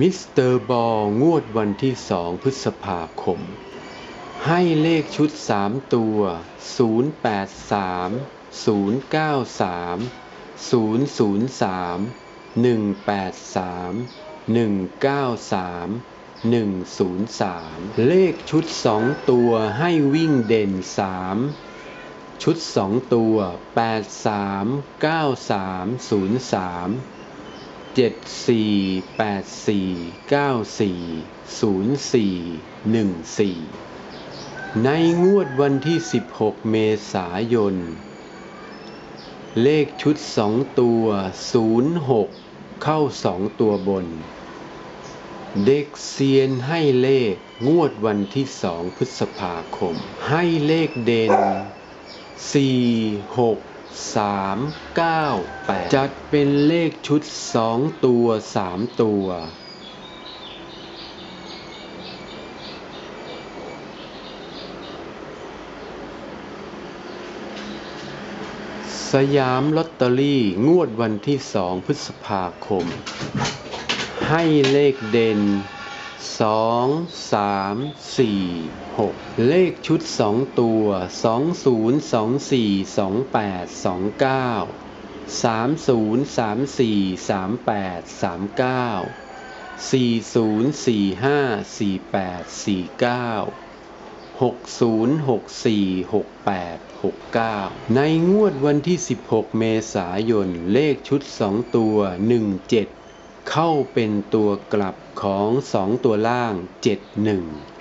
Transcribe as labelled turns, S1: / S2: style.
S1: มิสเตอร์บอลงวดวันที่สองพฤษภาคม ให้เลขชุด 3 ตัว 083 093 003 183 193 103 เลขชุด 2 ตัวให้วิ่งเด่น 3 ชุด 2 ตัว 83 93 03 เจ็ดสี่แปดสี่เก้าสี่ศูนย์สี่หนึ่งสี่ในงวดวันที่สิบหกเมษายน เลขชุดสองตัวศูนย์หกเข้าสองตัวบน เด็กเซียนให้เลขงวดวันที่สองพฤษภาคม ให้เลขเด่นสี่ห กสามเก้าแปดจัดเป็นเลขชุดสองตัวสามตัว สยามลอตเตอรี่งวดวันที่สองพฤษภาคม ให้เลขเด่น สองสามสี่หกเลขชุดสองตัวสองศูนย์สองสี่สองแปดสองเก้าสามศูนย์สามสี่สามแปดสามเก้าสี่ศูนย์สี่ห้าสี่แปดสี่เก้าหกศูนย์หกสี่หกแปดหกเก้าในงวดวันที่16เมษายนเลขชุด2ตัว17เจ็ด ข้าเป็นตัวกลับของสองตัวล่าง 71